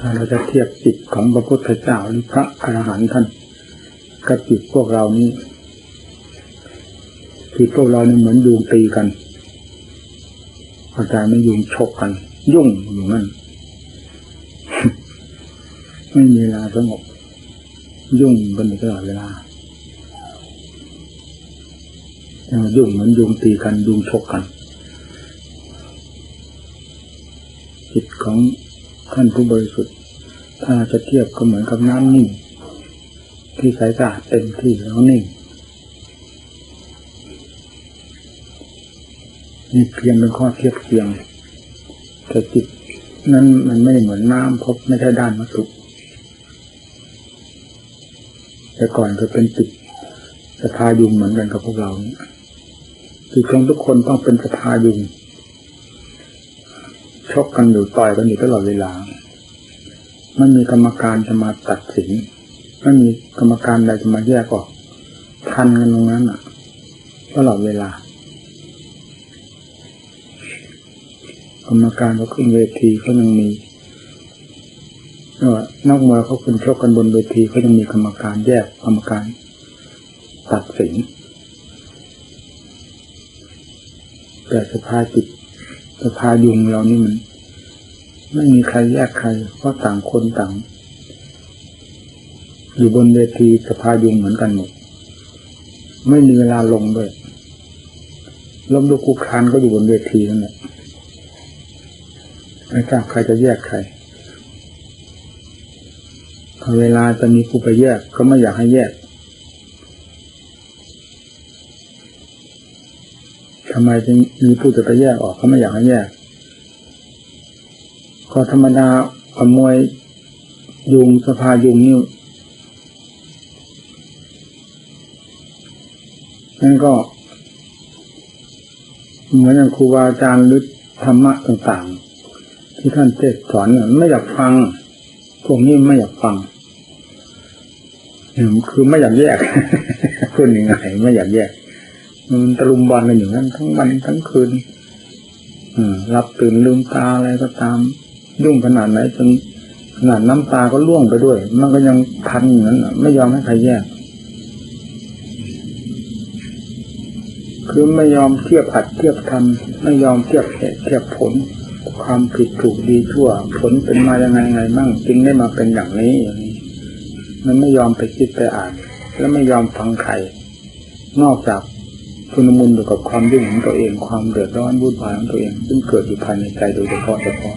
ถ้าเราจะเทียบจิตของพระพุทธเจ้าหรือพระอรหันต์ท่านกับจิตพวกเรานี้จิตพวกเรานี่เหมือนยุงตีกันอาจารย์ไม่ยุงชกกัน ยุ่งอยู่นั่นไม่มีเวลาสงบยุ่งกันตลอดเวลายุ่งเหมือนยุงตีกันยุงชกกันจิตของ ท่านผู้บริสุทธิ์ ถ้าจะเทียบก็เหมือนกับน้ำนิ่ง ที่ใสสะอาดเต็มที่แล้วนิ่งนี่เพียงเป็นข้อเทียบเคียงแต่จิตนั้นมันไม่เหมือนน้ำเพราะไม่ใช่ด้านวัตถุแต่ก่อนจะเป็นจิตสภายุงเหมือนกันกับพวกเราจิตของทุกคนต้องเป็นสภายุง ชกกันอยู่ต่อยกันอยู่ตลอดเวลา ไม่มีกรรมการจะมาตัดสิน ไม่มีกรรมการใดจะมาแยกออก ทันกันตรงนั้นอะ ตลอดเวลา กรรมการเขาขึ้นเวทีเขายังมีนอกมวยเขาขึ้นชกกันบนเวทีเขายังมีกรรมการแยกกรรมการตัดสินแต่สภาจิต สภายุงเรานี่มัน ไม่มีใครแยกใคร เพราะต่างคนต่าง อยู่บนเวทีสภายุงเหมือนกันหมด ไม่มีเวลาลงด้วยล้มลุกคุกคานก็อยู่บนเวทีนั่นแหละไม่ทราบใครจะแยกใครเวลาจะมีผู้ไปแยกก็ไม่อยากให้แยก ทำไมจึงมีผู้จะไปแยกออกเขาไม่อยากให้แยกก็ธรรมดาขโมยยุงสภายุงนี่นั่นก็ เหมือนอย่างครูบาอาจารย์หรือธรรมะต่างๆ ที่ท่านเทศสอนเนี่ยไม่อยากฟัง พวกนี้ไม่อยากฟังคือไม่อยากแยกพูดยังไงไม่อยากแยก มันตะลุมบอลกันอยู่นั้นทั้งวันทั้งคืนหลับตื่นลืมตาอะไรก็ตาม ยุ่งขนาดไหนจนขนาดน้ำตาก็ล่วงไปด้วย มันก็ยังพันอย่างนั้นไม่ยอมให้ใครแยก คือไม่ยอมเทียบอัดเทียบทำไม่ยอมเทียบเหตุเทียบผล ความผิดถูกดีชั่ว ผลเป็นมายังไงไงบ้างจึงได้มาเป็นอย่างนี้อย่างนี้มันไม่ยอมไปคิดไปอ่าน แล้วไม่ยอมฟังใครนอกจาก ชุนมุนอยู่กับความยุ่งของตัวเอง ความเดือดร้อนวุ่นวายของตัวเอง ซึ่งเกิดอยู่ภายในใจโดยเฉพาะเฉพาะ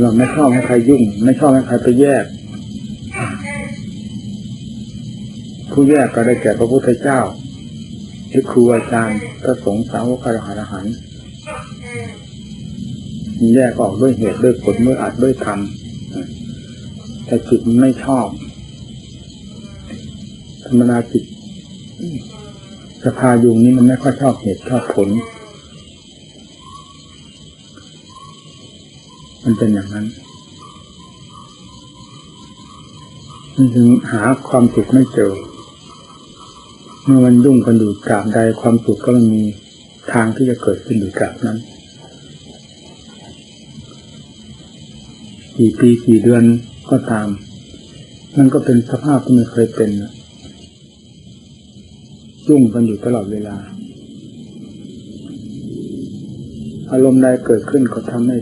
เราไม่ชอบให้ใครยุ่ง ไม่ชอบให้ใครไปแยก ผู้แยกก็ได้แก่พระพุทธเจ้าที่ครูอาจารย์พระสงฆ์สาวกอรหันอาหารแยกออกด้วยเหตุด้วยผลด้วยอัดด้วยธรรมแต่จิตไม่ชอบธรรมนาจิต สภายุงนี้มันไม่ค่อยชอบเหตุชอบผล มันเป็นอย่างนั้นมันถึงหาความสุขไม่เจอ เมื่อมันยุ่งกันอยู่กราบใดความสุขก็มันมีทางที่จะเกิดขึ้นอยู่กราบนั้นกี่ปีกี่เดือนก็ตาม มันก็เป็นสภาพที่ไม่เคยเป็นนะ ยุ่งกันอยู่ตลอดเวลา อารมณ์ใดเกิดขึ้นก็ทำให้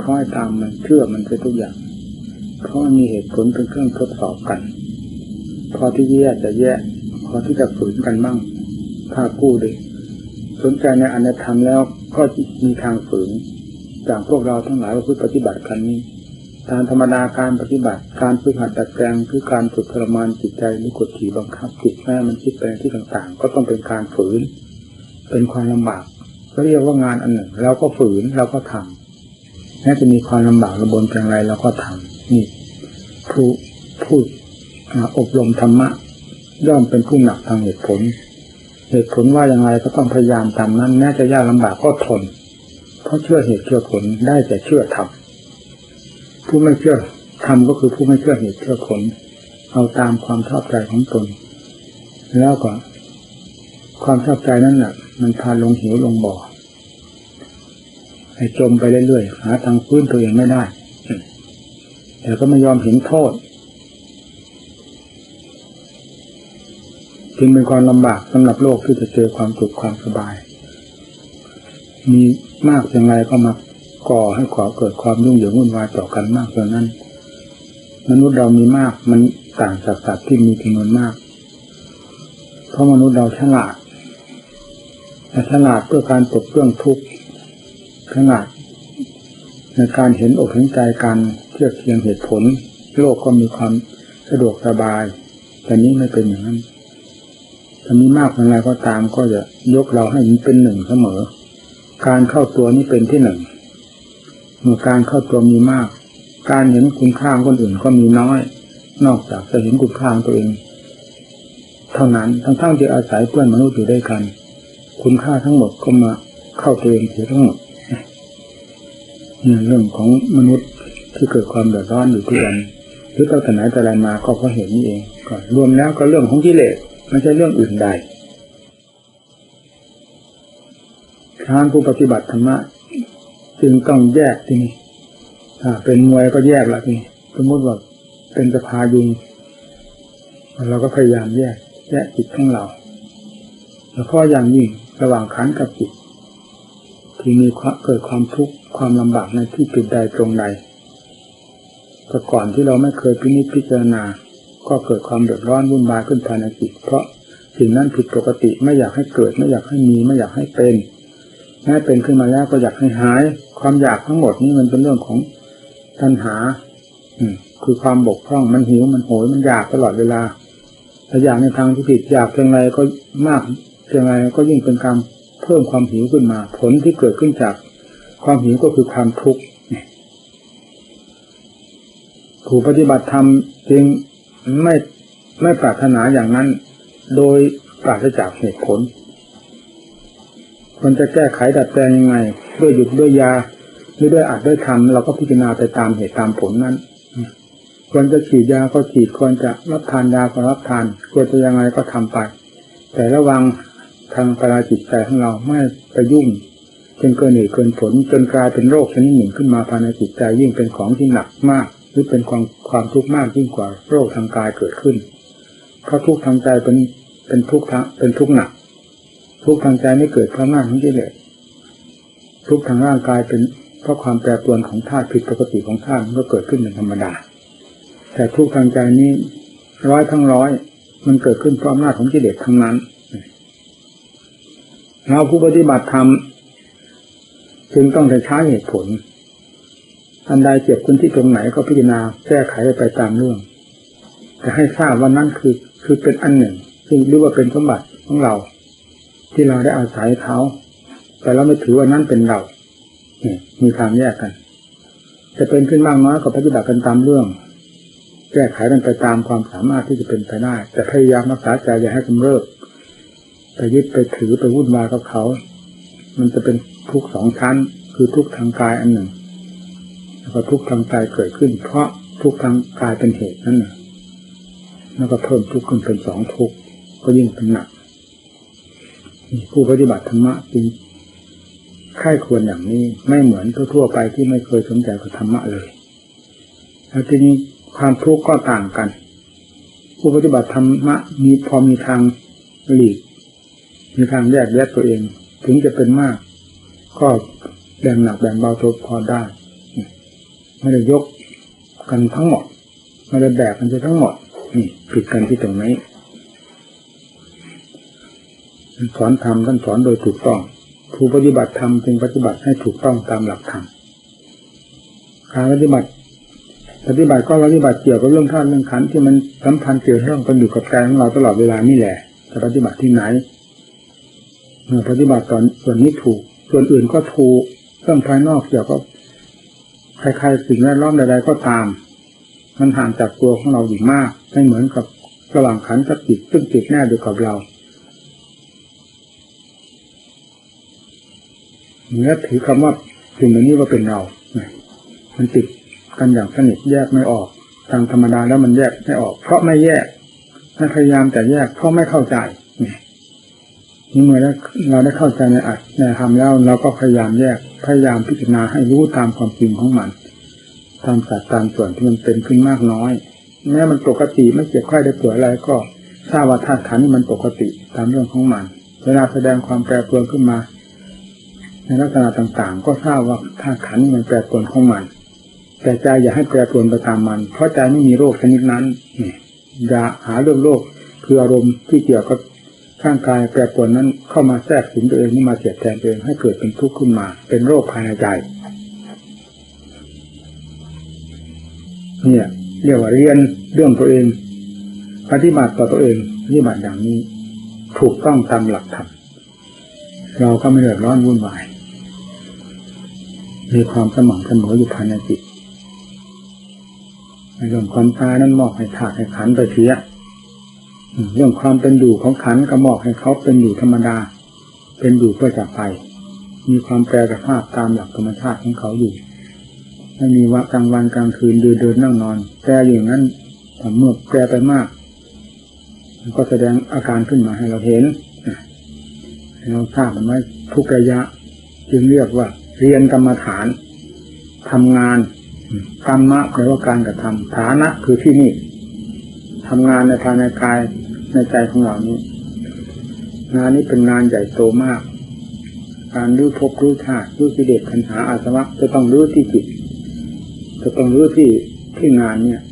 คล้อยตามมันเชื่อมันไปทุกอย่าง เพราะมีเหตุผลเป็นเครื่องทดสอบกัน พอที่แย่จะแย่พอที่จะฝืนกันมั่งถ้ากู้ดิสนใจในอันธรรมแล้วก็มีทางฝืนจากพวกเราทั้งหลายว่าพื่อปฏิบัติกันนี้ ตามธรรมดาการปฏิบัติ การฝึกหัดดัดแปลงคือการฝึกทรมานจิตใจหรือกดขี่บังคับจิตแม่มันคิดไปที่ต่างๆ ก็ต้องเป็นการฝืน เป็นความลำบากก็เรียกว่างานอันหนึ่งเราก็ฝืนเราก็ทำแม้จะมีความลำบากระบนอย่างไรเราก็ทำนี่ผู้ผู้อบรมธรรมะ ย่อมเป็นผู้หนักทางเหตุผล เหตุผลว่าอย่างไรก็ต้องพยายามตามนั้นแม้จะยากลำบากก็ทน เพราะเชื่อเหตุเชื่อผลได้แต่เชื่อทำ ผู้ไม่เชื่อทำก็คือผู้ไม่เชื่อเหตุเชื่อผล เอาตามความชอบใจของตน แล้วก็ ความชอบใจนั่นแหละมันพาลงหิวลงบ่อให้จมไปเรื่อยๆหาทางพื้นตัวเองไม่ได้ แต่ก็ไม่ยอมเห็นโทษจึงเป็นความลำบากสำหรับโลกที่จะเจอความสุขความสบาย มีมากอย่างไรก็มา ก่อให้ขอเกิดความยุ่งเหยิงวุ่นวายต่อกันมากเท่านั้น มนุษย์เรามีมากมันต่างจากสัตว์ที่มีจำนวนมาก เพราะมนุษย์เราฉลาดฉลาดเพื่อการปลดเปลื้องทุกข์ฉลาดในการเห็นอกเห็นใจกันเทียบเทียงเหตุผล โลกก็มีความสะดวกสบาย แต่นี้ไม่เป็นอย่างนั้นถ้ามีมากเท่าไรก็ตามก็จะยกเราให้มันเป็นหนึ่งเสมอ การเข้าตัวนี้เป็นที่หนึ่ง เมื่อการเข้าตัวมีมาก การเห็นคุณค่างคนอื่นก็มีน้อย นอกจากจะเห็นคุณค่างตัวเอง เท่านั้นทั้งๆที่อาศัยเพื่อนมนุษย์อยู่ด้วยกัน คุณค่าทั้งหมดก็มาเข้าตัวเองเสียทั้งหมดนี่เรื่องของมนุษย์ที่เกิดความเดือดร้อนอยู่ทุกวันหรือตั้งแต่ไหนแต่ไรมาก็เพราะเห็นนี่เองก็รวมแล้วก็เรื่องของกิเลสไม่ใช่เรื่องอื่นใดทางผู้ปฏิบัติธรรมะ จึงต้องแยกที่นี่ถ้าเป็นมวยก็แยกละที่นี่สมมติว่าเป็นสภายุงเราก็พยายามแยก แยกจิตของเราแล้วก็อย่างยิ่งระหว่างขันกับจิต ที่มีเกิดความทุกข์ความลำบากในที่จุดใดตรงใดแต่ก่อนที่เราไม่เคยพินิจพิจารณา ก็เกิดความเดือดร้อนวุ่นวายขึ้นภายในจิต เพราะสิ่งนั้นผิดปกติไม่อยากให้เกิดไม่อยากให้มีไม่อยากให้เป็น แม้เป็นขึ้นมาแล้วก็อยากให้หาย ความอยากทั้งหมดนี้มันเป็นเรื่องของตัณหา อืมคือความบกพร่องมันหิวมันโหยมันอยากตลอดเวลาแต่อยากในทางที่ผิดอยากเพียงไรก็มากเพียงไรก็ยิ่งเป็นการเพิ่มความหิวขึ้นมา ผลที่เกิดขึ้นจากความหิวก็คือความทุกข์ผู้ปฏิบัติธรรมจึงไม่ไม่ปรารถนาอย่างนั้น โดยปราศจากเหตุผล มันจะแก้ไขดัดแปลงยังไง ด้วยหยุดด้วยยาหรือด้วยอาจด้วยทำเราก็พิจารณาไปตามเหตุตามผลนั้นควรจะฉีดยาก็ฉีดควรจะรับทานยาก็รับทานควรจะยังไงก็ทำไป แต่ระวังทางปราจิตใจของเราไม่ไปยุ่งจนเกินเหตุเกินผลจนกลายเป็นโรคชนิดหนึ่งขึ้นมาภายในจิตใจยิ่งเป็นของที่หนักมาก หรือเป็นความความทุกข์มากยิ่งกว่าโรคทางกายเกิดขึ้นเพราะทุกข์ทางใจเป็นเป็นทุกข์เป็นทุกข์หนัก ทุกทางใจไม่เกิดเพราะหน้าของกิเลสทุกทางร่างกายเป็นเพราะความแปรปรวนของธาตุผิดปกติของธาตุมันก็เกิดขึ้นเป็นธรรมดา แต่ทุกทางใจนี้ร้อยทั้งร้อย มันเกิดขึ้นเพราะอำนาจของกิเลสทั้งนั้น เราผู้ปฏิบัติธรรมจึงต้องใช้เหตุผล อันใดเจ็บคนที่ตรงไหนก็พิจารณาแก้ไขไปตามเรื่อง แต่ให้ทราบว่านั้นคือคือเป็นอันหนึ่งซึ่งเรียกว่าเป็นสมบัติของเรา ที่เราได้อาศัยเขาแต่เราไม่ถือว่านั้นเป็นเราเนี่ยมีทางแยกกัน จะเป็นขึ้นมากน้อยก็ปฏิบัติกันตามเรื่อง แก้ไขกันไปตามความสามารถที่จะเป็นไปได้ แต่พยายามรักษาใจอย่าให้กำเริบไปยึดไปถือไปวุ่นวายกับเขา มันจะเป็นทุกสองชั้น คือทุกทางกายอันหนึ่ง แล้วก็ทุกทางใจเกิดขึ้น เพราะทุกทางกายเป็นเหตุนั่นแหละแล้วก็เพิ่มทุกข์ขึ้นเป็นสองทุกข์ก็ยิ่งเป็นหนัก ผู้ปฏิบัติธรรมะจึงค่ายควรอย่างนี้ไม่เหมือนทั่วๆไปที่ไม่เคยสนใจกับธรรมะเลยแล้วทีนี้ความทุกข์ก็ต่างกัน ผู้ปฏิบัติธรรมะมีพอมีทางหลีก มีทางแยกแยะตัวเอง ถึงจะเป็นมาก ก็แบ่งหนักแบ่งเบาทุกพอได้ ไม่ได้ยกกันทั้งหมดไม่ได้แบกกันไปทั้งหมดนี่ผิดกันที่ตรงนี้ สอนธรรมท่านสอนโดยถูกต้อง ผู้ปฏิบัติธรรมจึงปฏิบัติให้ถูกต้องตามหลักธรรมการปฏิบัติ ปฏิบัติก็ปฏิบัติเกี่ยวกับเรื่องธาตุเรื่องขันธ์ที่มันสัมพันธ์เกี่ยวเรื่องกันอยู่กับใจของเราตลอดเวลานี่แหละ จะปฏิบัติที่ไหนเมื่อปฏิบัติตอนส่วนนี้ถูก ส่วนอื่นก็ถูกเรื่องภายนอกเกี่ยวกับใครๆสิ่งแวดล้อมใดๆก็ตาม มันห่างจากตัวของเราอยู่มาก ไม่เหมือนกับระหว่างขันกับจิตซึ่งจิตแน่อยู่กับเรา เนื้อถือคำว่าสิ่งเหล่านี้ว่าเป็นเรา มันติดกันอย่างสนิทแยกไม่ออก ทางธรรมดาแล้วมันแยกไม่ออก เพราะไม่แยกไม่พยายามแต่แยกเพราะไม่เข้าใจนี่เมื่อเราได้เข้าใจในอัดในธรรมแล้วเราก็พยายามแยกพยายามพิจารณาให้รู้ตามความจริงของมันตามสัดตามส่วนที่มันเป็นขึ้นมากน้อย แม้มันปกติไม่เจ็บไข้ได้ป่วยอะไรก็ทราบว่าธาตุขันธ์มันปกติตามเรื่องของมัน เวลาแสดงความแปรปรวนขึ้นมา ในลักษณะต่างๆ ก็ทราบว่าธาตุขันมันแปรปรวนของมัน แต่ใจอย่าให้แปรปรวนไปตามมัน เพราะใจไม่มีโรคชนิดนั้นอย่าหาเรื่องโรคคืออารมณ์ที่เกี่ยวกับร่างกายแปรปรวนนั้นเข้ามาแทรกสิงตัวเองนี่มาเสียดแทนตัวเองให้เกิดเป็นทุกข์ขึ้นมา เป็นโรคภายในใจเนี่ยเรียกว่าเรียนเรื่องตัวเองปฏิบัติต่อตัวเองปฏิบัติอย่างนี้ ถูกต้องตามหลักธรรมเราก็ไม่เดือดร้อนวุ่นวาย มีความสม่ำเสมออยู่ภายในจิตเรื่องความตายนั้นมอบให้ถาดให้ขันไปเสียเรื่องความเป็นอยู่ของขันก็มอบให้เขาเป็นอยู่ธรรมดา เป็นอยู่เพื่อจะไป มีความแปรสภาพตามหลักธรรมชาติของเขาอยู่ไม่มีว่ากลางวันกลางคืนเดินเดินนั่งนอนแปรอย่างนั้นเมื่อแปรไปมากมันก็แสดงอาการขึ้นมาให้เราเห็นเราทราบมันไว้ทุกระยะ จึงเรียกว่า เรียนกรรมฐานทำงานกรรมะแปลว่าการกระทำฐานะคือที่นี่ทำงานในภายในกายในใจของเรานี้ งานนี้เป็นงานใหญ่โตมาก การรู้พบรู้ชาติรู้กิเลสปัญหาอาสวะจะต้องรู้ที่จิตจะต้องรู้ที่ที่งานเนี่ย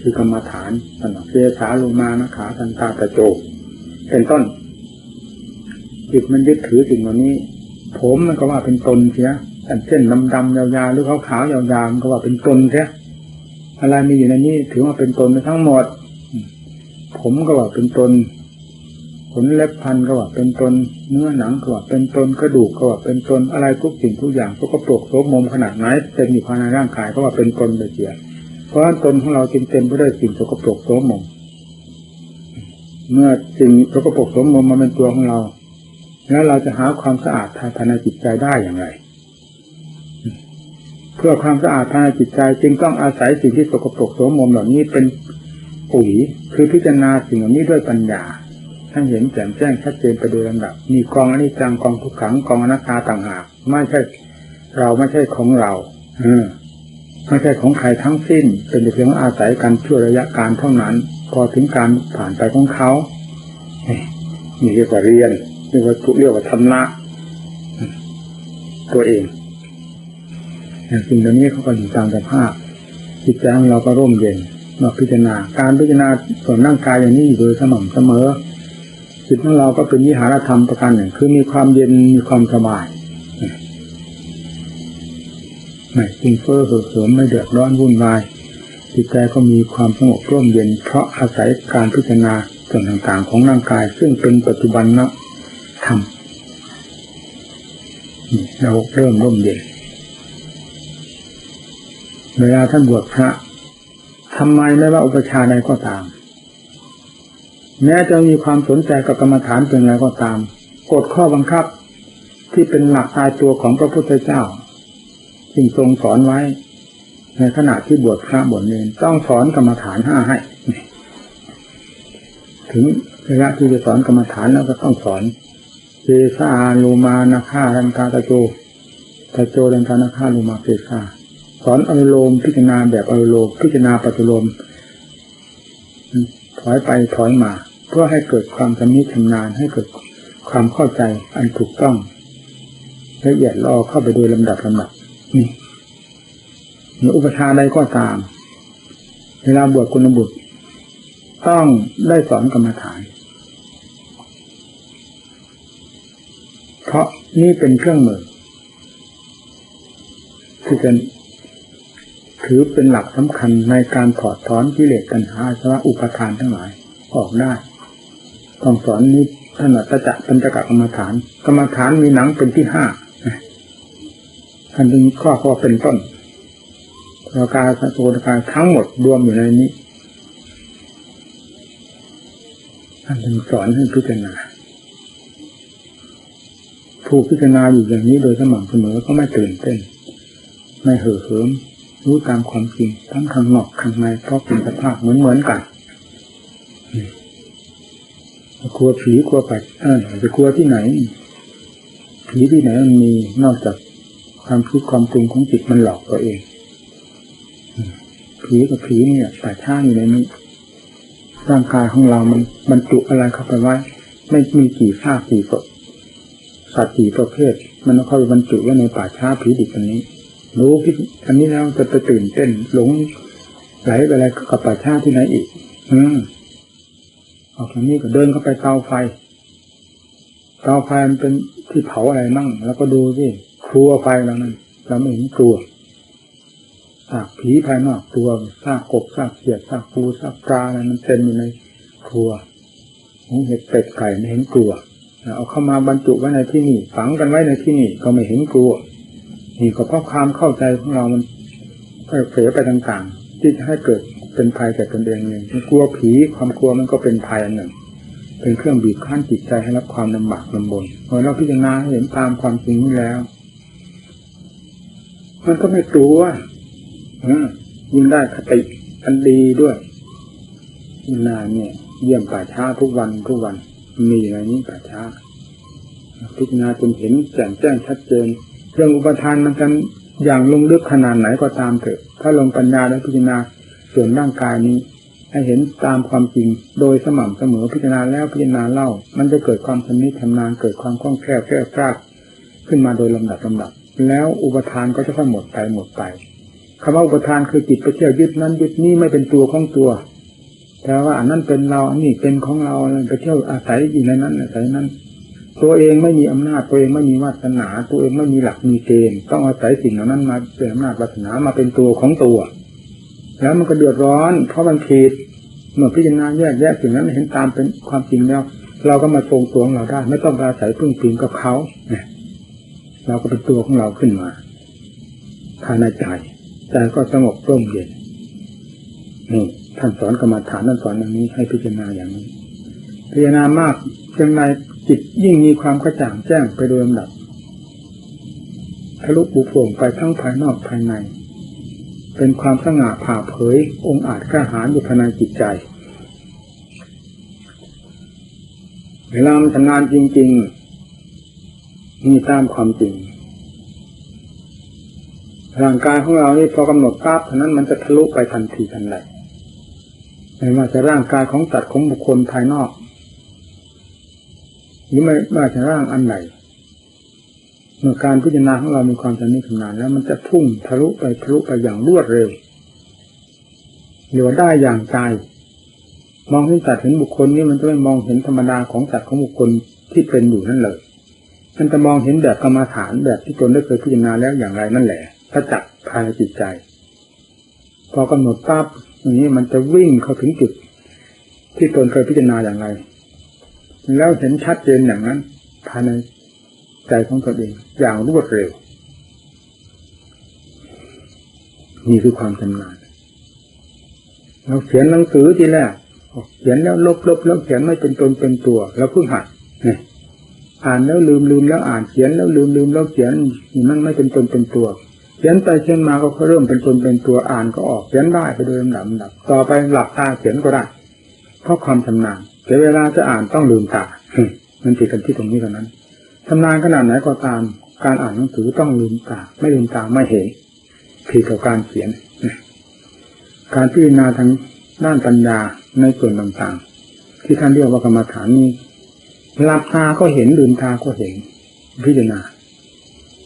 คือกรรมฐานสนเสสาลงมานะขาทันตาตะโจเป็นต้นจิตมันยึดถือสิ่งเหล่านี้ ผมมันก็ว่าเป็นตนเสียเส้นดำๆยาวๆหรือขาวๆยาวๆมันก็ว่าเป็นตนเสียอะไรมีอยู่ในนี้ถือว่าเป็นตนไปทั้งหมด ผมก็ว่าเป็นตนขนเล็บพันก็ว่าเป็นตนเนื้อหนังก็ว่าเป็นตนกระดูกก็ว่าเป็นตนอะไรทุกสิ่งทุกอย่างก็กระโปกโสมมขนาดไหนเป็นอยู่ภายในร่างกายก็ว่าเป็นตนไปเสียเพราะตนของเราจึงเต็มไปด้วยสิ่งสกปรกโสมมเมื่อสิ่งสกปรกโสมมมาเป็นตัวของเรา แล้วเราจะหาความสะอาดภายในจิตใจได้อย่างไร เพื่อความสะอาดภายในจิตใจ จึงต้องอาศัยสิ่งที่สกปรกโสมมเหล่านี้เป็นปุ๋ยคือพิจารณาสิ่งเหล่านี้ด้วยปัญญาท่านเห็นแจ่มแจ้งชัดเจนไปโดยลำดับ มีกองอนิจจังกองทุกขังกองอนัตตาต่างหากไม่ใช่เราไม่ใช่ของเราออไม่ใช่ของใครทั้งสิ้น เป็นเพียงอาศัยกันชั่วระยะการเท่านั้น พอถึงการผ่านไปของเขานี่เรียกว่าเรียน เรียกว่าทุเรียกว่าธรรมะตัวเองสิ่งเหล่านี้เขาก็อยู่ตามสภาพจิตใจของเราก็ร่มเย็นมาพิจารณา การพิจารณาส่วนร่างกายอย่างนี้อยู่โดยสม่ำเสมอจิตของเราก็เป็นวิหารธรรมประการหนึ่ง คือมีความเย็นมีความสบายไม่ริงเฟ้อเหือเหิมไม่เดือดร้อนวุ่นวายจิตใจก็มีความสงบร่มเย็น เพราะอาศัยการพิจารณาส่วนต่างๆของร่างกาย ซึ่งเป็นปัจจุบันนะ ธรรมเราเริ่มร่มเย็นเวลาท่านบวชพระทำไมไม่ว่าอุปชาใดก็ตาม แม้จะมีความสนใจกับกรรมฐานเป็นไรก็ตามกฎข้อบังคับที่เป็นหลักตายตัวของพระพุทธเจ้าจึงทรงสอนไว้ ในขณะที่บวชพระบวชเนรต้องสอนกรรมฐานห้าให้ ถึงระยะที่จะสอนกรรมฐานแล้วก็ต้องสอน เจสาโลมานาคารันตาตะโจตะโจรันตานาคาโลมาเปสาสอนอนุโลมพิจารณาแบบอนุโลมพิจารณาปัจจุลมถอยไปถอยมา เพื่อให้เกิดความชำนิชำนาญให้เกิดความเข้าใจอันถูกต้องละเอียดล่อเข้าไปโดยลำดับลำดับนี่ในอุปชานใดก็ตาม เวลาบวชคุณบุตร ต้องได้สอนกรรมฐาน เพราะนี่เป็นเครื่องมือที่จะถือเป็นหลักสำคัญในการถอดถอนกิเลสปัญหาสวะอุปทานทั้งหลายออกได้ต้องสอนนี้ถนัดตะจะเป็นตะกะกรรมฐาน กรรมฐานมีหนังเป็นที่ห้าท่านจึงข้อข้อเป็นต้นประการสัตว์การทั้งหมดรวมอยู่ในนี้ท่านจึงสอนให้พิจารณา ผู้พิจารณาอยู่อย่างนี้โดยสม่ำเสมอก็ไม่ตื่นเต้น ไม่เห่อเหิมรู้ตามความจริง ทั้งข้างนอกข้างในเพราะเป็นสภาพเหมือนเหมือนกันกลัวผีกลัวปัดเออจะกลัวที่ไหน ผีที่ไหนมันมีนอกจากความคิดความปรุงของจิตมันหลอกตัวเองผีกับผีเนี่ยป่าช้าอยู่ในนี้ร่างกายของเรามันบรรจุอะไรเข้าไปไว้ ไม่มีกี่ซากกี่ศพ สัตว์กี่ประเภท มันเข้าไปบรรจุไว้ในป่าช้าผีดิบอันนี้ รู้พิอันนี้แล้วจะไปตื่นเต้นหลงไหลไปอะไรกับป่าช้าที่ไหนอีก อืมออกจากนี้ก็เดินเข้าไปเตาไฟเตาไฟมันเป็นที่เผาอะไรมั่ง แล้วก็ดูสิครัวไฟแล้วนั่นเราไม่เห็นกลัวซากผีภายนอกตัวซากกบซากเขียดซากปูซากปลาอะไรมันเต็มอยู่ในครัวเห็ดเป็ดไก่ไม่เห็นกลัว เอาเข้ามาบรรจุไว้ในที่นี่ ฝังกันไว้ในที่นี่ก็ไม่เห็นกลัวนี่ก็เพราะความเข้าใจของเรามันเผลอไปต่างๆ ที่จะให้เกิดเป็นภัยแก่ตนเองหนึ่งกลัวผีความกลัวมันก็เป็นภัยอันหนึ่ง เป็นเครื่องบีบคั้นจิตใจให้รับความลำบากลำบนพอเราพิจารณาเห็นตามความจริงนี้แล้ว มันก็ไม่กลัวยิ่งได้คติอันดีด้วยพิจารณาเนี่ย เยี่ยมป่าช้าทุกวันทุกวัน มีอะไรนี้ป่าช้าพิจารณาจนเห็นแจ่มแจ้งชัดเจนเรื่องอุปทานมันจะอย่างลงลึกขนาดไหนก็ตามเถอะ ถ้าลงปัญญาแล้วพิจารณาส่วนร่างกายนี้ ให้เห็นตามความจริง โดยสม่ำเสมอพิจารณาแล้วพิจารณาเล่า มันจะเกิดความชำนิชำนาญเกิดความคล่องแคล่วแคล่วคลาขึ้นมาโดยลำดับลำดับ แล้วอุปทานก็จะค่อยหมดไปหมดไปคำว่าอุปทานคือจิตไปเที่ยวยึดนั้นยึดนี้ไม่เป็นตัวของตัว แต่ว่าอันนั้นเป็นเราอันนี้เป็นของเราไปเที่ยวอาศัยอยู่ในนั้นอาศัยนั้น ตัวเองไม่มีอำนาจตัวเองไม่มีวาสนา ตัวเองไม่มีหลักมีเกณฑ์ต้องอาศัยสิ่งเหล่านั้นมาเป็นอำนาจวาสนามาเป็นตัวของตัว แล้วมันก็เดือดร้อน เพราะมันผิดเมื่อพิจารณาแยกแยะสิ่งนั้นเห็นตามเป็นความจริงแล้ว เราก็มาทรงตัวของเราได้ ไม่ต้องอาศัยพึ่งพิงกับเขาเนี่ยเราก็เป็นตัวของเราขึ้นมาภายในใจใจก็สงบร่มเย็นนี่ ท่านสอนกรรมฐานท่านสอนอย่างนี้ให้พิจารณาอย่างนี้ พิจารณามากเพียงไรจิตยิ่งมีความกระจ่างแจ้งไปโดยลำดับทะลุปูโป่งไปทั้งภายนอกภายใน เป็นความสง่าผ่าเผย องค์อาจกล้าหาญอยู่ภายในจิตใจ เวลามันทำงานจริง ๆ มีตามความจริงร่างกายของเรานี่พอกำหนดกราฟเท่านั้นมันจะทะลุไปทันทีทันใด ไม่ว่าจะร่างกายของตัดของบุคคลภายนอก หรือไม่ว่าจะร่างอันไหนเมื่อการพิจารณาของเรามีความชำนิชำนาญแล้วมันจะพุ่งทะลุไปทะลุไปอย่างรวดเร็วเหลือได้อย่างใจมองเห็นตัดเห็นบุคคลนี่มันจะไม่มองเห็นธรรมดาของตัดของบุคคลที่เป็นอยู่นั่นเลย มันจะมองเห็นแบบกรรมฐานแบบที่ตนได้เคยพิจารณาแล้วอย่างไรนั่นแหละถ้าจับภายในจิตใจ พอกำหนดปั๊บอย่างนี้มันจะวิ่งเข้าถึงจุด ที่ตนเคยพิจารณาอย่างไร แล้วเห็นชัดเจนอย่างนั้นภายในใจของตนเองอย่างรวดเร็วนี่คือความชำนาญเราเขียนหนังสือทีแรกเขียนแล้วลบลบแล้วเขียนไม่เป็นตนเป็นตัว แล้วเพิ่งหัดอ่านแล้วลืมลืมแล้วอ่านเขียนแล้วลืมลืมแล้วเขียนมันไม่เป็นตนเป็นตัว เขียนไปเขียนมาก็เริ่มเป็นตนเป็นตัวอ่านก็ออกเขียนได้ไปโดยลำดับลำดับต่อไปหลับตาเขียนก็ได้เพราะความชำนาญแต่เวลาจะอ่านต้องลืมตามันติดกันที่ตรงนี้เท่านั้นชำนาญขนาดไหนก็ตาม การอ่านหนังสือต้องลืมตา ไม่ลืมตาไม่เห็นผิดกับการเขียน การพิจารณาทางด้านปัญญาในส่วนต่างๆ ที่ท่านเรียกว่ากรรมฐานนี้หลับตาก็เห็นลืมตาก็เห็นพิจารณา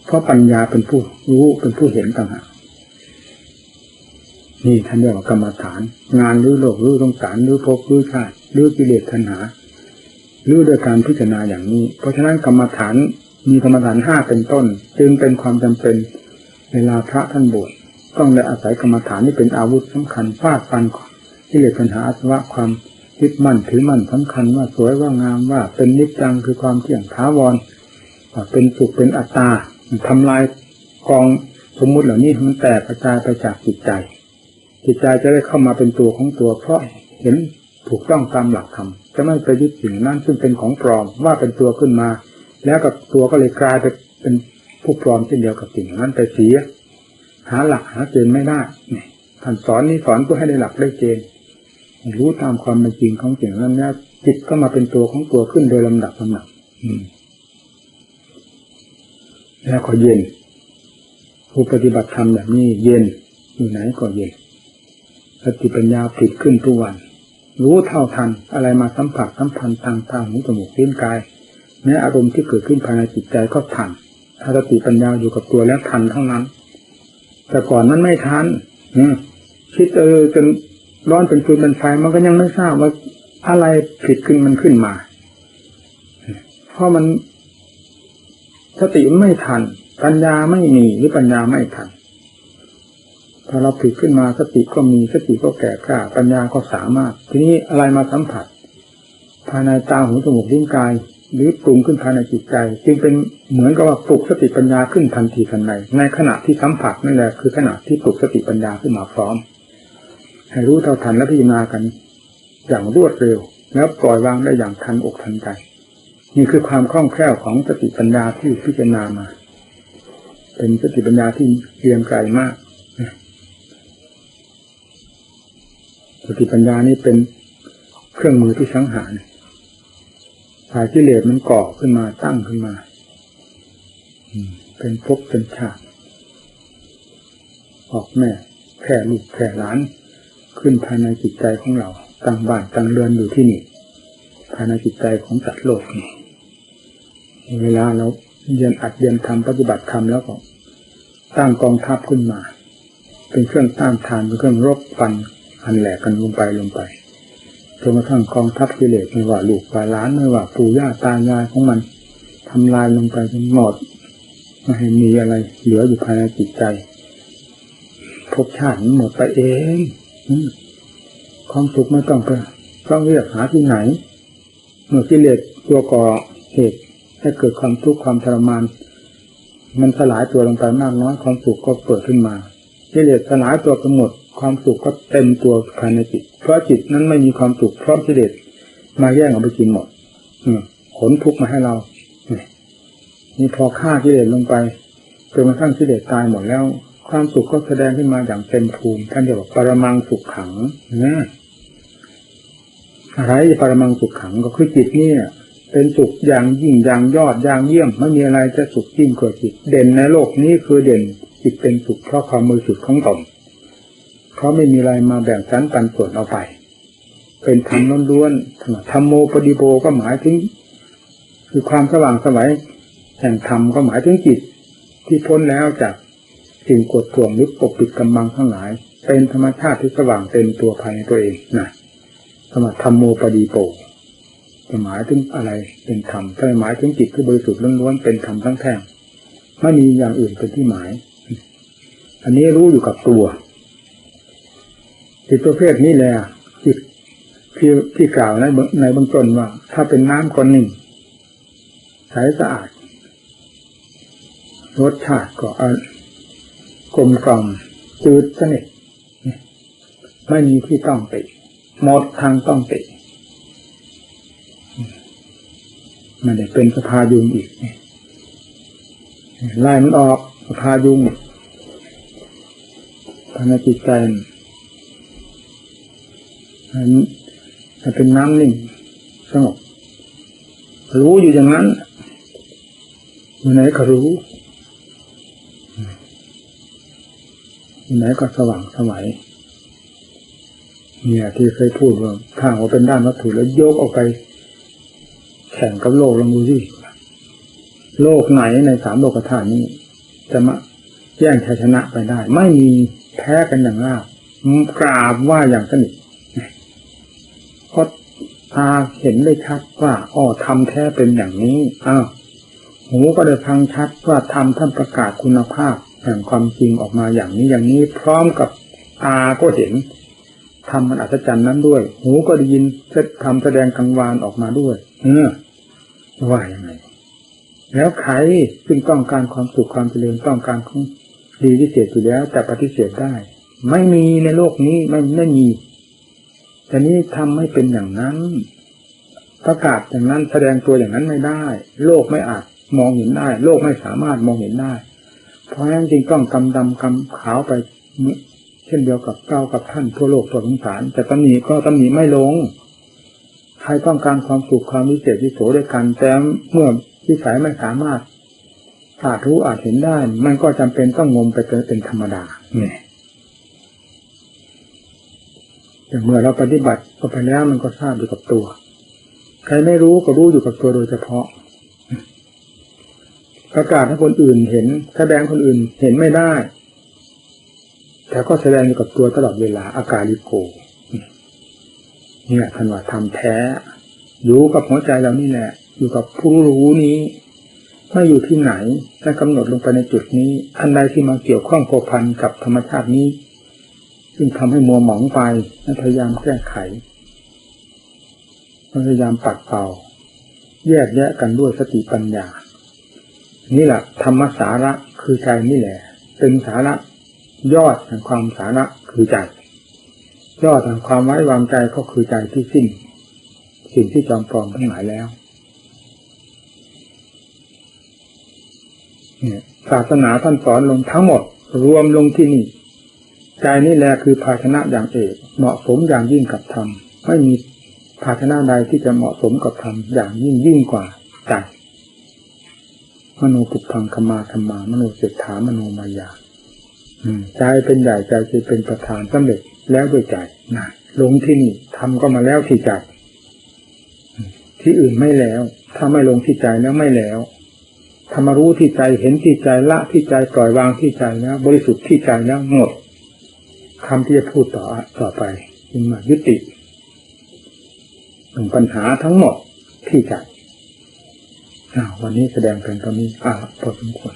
เพราะปัญญาเป็นผู้รู้เป็นผู้เห็นต่างหากนี่ท่านเรียกว่ากรรมฐาน งานรู้โลกรู้สงสารรู้ภพรู้ชาติรู้กิเลสทันหารู้โดยการพิจารณาอย่างนี้ เพราะฉะนั้นกรรมฐานมีกรรมฐานห้าเป็นต้น จึงเป็นความจำเป็นเวลาพระท่านบวชต้องได้อาศัยกรรมฐานนี่เป็นอาวุธสำคัญฟาดฟันกิเลสปัญหาอาสวะความยึดมั่นถือมั่นสำคัญว่าสวยว่างามว่าเป็นนิจจังคือความเที่ยงท้าวรว่าเป็นสุขเป็นอัตตา ทำลายกองสมมุติเหล่านี้มันแตกกระจายไปจากจิตใจ จิตใจจะได้เข้ามาเป็นตัวของตัว เพราะเห็นถูกต้องตามหลักธรรมจะไม่ไปยึดสิ่งนั้นซึ่งเป็นของปลอมว่าเป็นตัวขึ้นมา แล้วกับตัวก็เลยกลายไปเป็นผู้ปลอมเช่นเดียวกับสิ่งนั้นไปเสีย หาหลักหาเกณฑ์ไม่ได้นี่ท่านสอนนี้สอนเพื่อให้ได้หลักได้เกณฑ์รู้ตามความเป็นจริงของสิ่งนั้นแล้วจิตก็มาเป็นตัวของตัวขึ้นโดยลำดับลำดับ แล้วก็เย็น ผู้ปฏิบัติธรรมแบบนี้เย็นอยู่ไหนก็เย็นสติปัญญาผลิตขึ้นทุกวัน รู้เท่าทันอะไรมาสัมผัสสัมพันธ์ทางตาหูจมูกลิ้นกายแม้อารมณ์ที่เกิดขึ้นภายในจิตใจก็ทันถ้าสติปัญญาอยู่กับตัวแล้วทันเท่านั้น แต่ก่อนนั้นไม่ทันคิดเออจนร้อนเป็นฟืนเป็นไฟมันก็ยังไม่ทราบว่าอะไรผิดขึ้นมันขึ้นมา เพราะมัน สติไม่ทัน ปัญญาไม่มีหรือปัญญาไม่ทันพอเราผิดขึ้นมาสติก็มีสติก็แก่กล้าปัญญาก็สามารถ ทีนี้อะไรมาสัมผัส ภายในตาหูจมูกลิ้นกาย หรือปรุงขึ้นภายในจิตใจ จึงเป็นเหมือนกับว่าปลุกสติปัญญาขึ้นทันทีทันใดในขณะที่สัมผัสนั่นแหละคือขณะที่ปลุกสติปัญญาขึ้นมาพร้อม ให้รู้เท่าทันและพิจารณากัน อย่างรวดเร็ว แล้วปล่อยวางได้อย่างทันอกทันใจ นี่คือความคล่องแคล่วของสติปัญญาที่พิจารณามา เป็นสติปัญญาที่เรียงไกลมากสติปัญญานี่เป็นเครื่องมือที่สังหารสายกิเลสมันก่อขึ้นมาตั้งขึ้นมาเป็นภพเป็นชาติออกแม่แค่ลูกแค่หลาน ขึ้นภายในจิตใจของเราตั้งบ้านตั้งเรือนอยู่ที่นี่ภายในจิตใจของจัดโลกนี่ เวลาเราเรียนอัดเรียนทำปฏิบัติธรรมแล้วก็ตั้งกองทัพขึ้นมา เป็นเครื่องต้านทานเป็นเครื่องรบฟันอันแหลกกันลงไปลงไปจนกระทั่งกองทัพกิเลสไม่ว่าลูกว่าล้านไม่ว่าปู่ย่าตายายของมันทำลายลงไปจนหมดไม่ให้มีอะไร เหลืออยู่ภายในจิตใจภพชาติมันหมดไปเองความสุขไม่ต้องไปต้องเรียกหาที่ไหนเมื่อกิเลสตัวก่อเหตุ ให้เกิดความทุกข์ความทรมาน มันสลายตัวลงไปมากน้อยความสุขก็เปิดขึ้นมากิเลสสลายตัวกันหมดความสุขก็เต็มตัวภายในจิต เพราะจิตนั้นไม่มีความสุขเพราะกิเลสมาแย่งเอาไปกินหมดขนทุกข์มาให้เรานี่พอฆ่ากิเลสลงไปจนกระทั่งกิเลสตายหมดแล้ว ความสุขก็แสดงขึ้นมาอย่างเต็มภูมิท่านจะบอกปรมังสุขขังนะอะไรปรมังสุขขังก็คือจิตนี่ เป็นสุขอย่างยิ่งอย่างยอดอย่างเยี่ยมไม่มีอะไรจะสุขยิ่งกว่าจิต เด่นในโลกนี้คือเด่นจิตเป็นสุขเพราะความมือสุดของตนเขาไม่มีอะไรมาแบ่งชั้นปันส่วนเอาไป เป็นธรรมล้วนๆธรรมโมปฏิโบก็หมายถึง คือความสว่างสวัยแห่งธรรมก็หมายถึงจิต ที่พ้นแล้วจากสิ่งกดท่วงหรือปกปิดกำบังทั้งหลาย เป็นธรรมชาติที่สว่างเต็มตัวภายในตัวเองนะสมธรรมโมปฏิโป หมายถึงอะไรเป็นธรรมถ้าหมายถึงจิตที่บริสุทธิ์ล้วนๆเป็นธรรมทั้งแท่งไม่มีอย่างอื่นเป็นที่หมาย อันนี้รู้อยู่กับตัวจิตประเภทนี้แหละจิตที่ที่กล่าวในในบื้องต้นว่า ถ้าเป็นน้ำคนหนึ่งใสสะอาดรสชาติก็กลมกล่อมจืดสนิทไม่มีที่ต้องติหมดทางต้องติ มันได้เป็นสภายุงอีกไล่มันออกสภายุงภายในจิตใจให้เป็นน้ำนิ่งสงบรู้อยู่อย่างนั้นอยู่ไหนก็รู้อยู่ไหนก็สว่างสวัยเนี่ยที่เคยพูดว่าถ้าว่าเป็นด้านวัตถุแล้วยกออกไป แข่งกับโลกลองดูสิโลกไหนในสามโลกธาตุนี้ จะมาแย่งชัยชนะไปได้ ไม่มีแพ้กันอย่างราบกราบว่าอย่างสนิทเพราะตาเห็นได้ชัดว่าอ๋อทำแท้เป็นอย่างนี้อ้าวหูก็ได้ฟังชัดว่าทำท่านประกาศคุณภาพแห่งความจริงออกมาอย่างนี้อย่างนี้ พร้อมกับตาก็เห็น ทำมันอัศจรรย์นั้นด้วย หูก็ได้ยินทำแสดงกังวานออกมาด้วย เออว่ายังไง แล้วใครซึ่งต้องการความสุขความเจริญต้องการของดีที่เสียอยู่แล้วแต่ปฏิเสธได้ ไม่มีในโลกนี้ไม่ไม่มีแต่นี้ทำไม่เป็นอย่างนั้น ประกาศอย่างนั้นแสดงตัวอย่างนั้นไม่ได้ โลกไม่อาจมองเห็นได้ โลกไม่สามารถมองเห็นได้ เพราะฉะนั้นจริงต้องกำดำกำขาวไป เช่นเดียวกับเก้ากับท่านทั่วโลกทั่วสงสาร แต่ตำหนิก็ตำหนิไม่ลง ใครต้องการความสุขความวิเศษวิโสด้วยกันแต่เมื่อวิสัยไม่สามารถอาจรู้อาจเห็นได้ มันก็จำเป็นต้องงมไปเป็นธรรมดาเนี่ยอย่างเมื่อเราปฏิบัติเข้าไปแล้วมันก็ทราบอยู่กับตัว ใครไม่รู้ก็รู้อยู่กับตัวโดยเฉพาะ ประกาศให้คนอื่นเห็นแสดงคนอื่นเห็นไม่ได้ แต่ก็แสดงอยู่กับตัวตลอดเวลาอาการลิโกเนี่ยทันว่าทำแท้ อยู่กับหัวใจเรานี่แหละ อยู่กับผู้รู้นี้ไม่อยู่ที่ไหนและกำหนดลงไปในจุดนี้ อันใดที่มาเกี่ยวข้องโกพันกับธรรมชาตินี้ ซึ่งทำให้มัวหมองไปและพยายามแก้ไขพยายามปัดเป่า แยกแยะกันด้วยสติปัญญา นี่แหละธรรมสาระคือใจนี่แหละ เป็นสาระ ยอดแห่งความสาระคือใจ ยอดแห่งความไว้วางใจก็คือใจที่สิ้น สิ่งที่จอมปลอมทั้งหลายแล้วเนี่ยศาสนาท่านสอนลงทั้งหมด รวมลงที่นี่ ใจนี่แหละคือภาชนะอย่างเอกเหมาะสมอย่างยิ่งกับธรรมไม่มีภาชนะใดที่จะเหมาะสมกับธรรมอย่างยิ่งยิ่งกว่าใจมโนปุพังคมาธรรมามโนเศรษฐามโนมายา ใจเป็นใหญ่ใจจะเป็นประธานสำเร็จแล้วด้วยใจนะลงที่นี่ทำก็มาแล้วที่ใจที่อื่นไม่แล้ว ถ้าไม่ลงที่ใจแล้วไม่แล้วถ้ามารู้ที่ใจเห็นที่ใจละที่ใจปล่อยวางที่ใจแล้วบริสุทธิ์ที่ใจแล้วหมดคำที่จะพูดต่อต่อไปจึงมายุติหนึ่งปัญหาทั้งหมดที่ใจอ้าววันนี้แสดงเป็นตอนนี้อ่าพอสมควร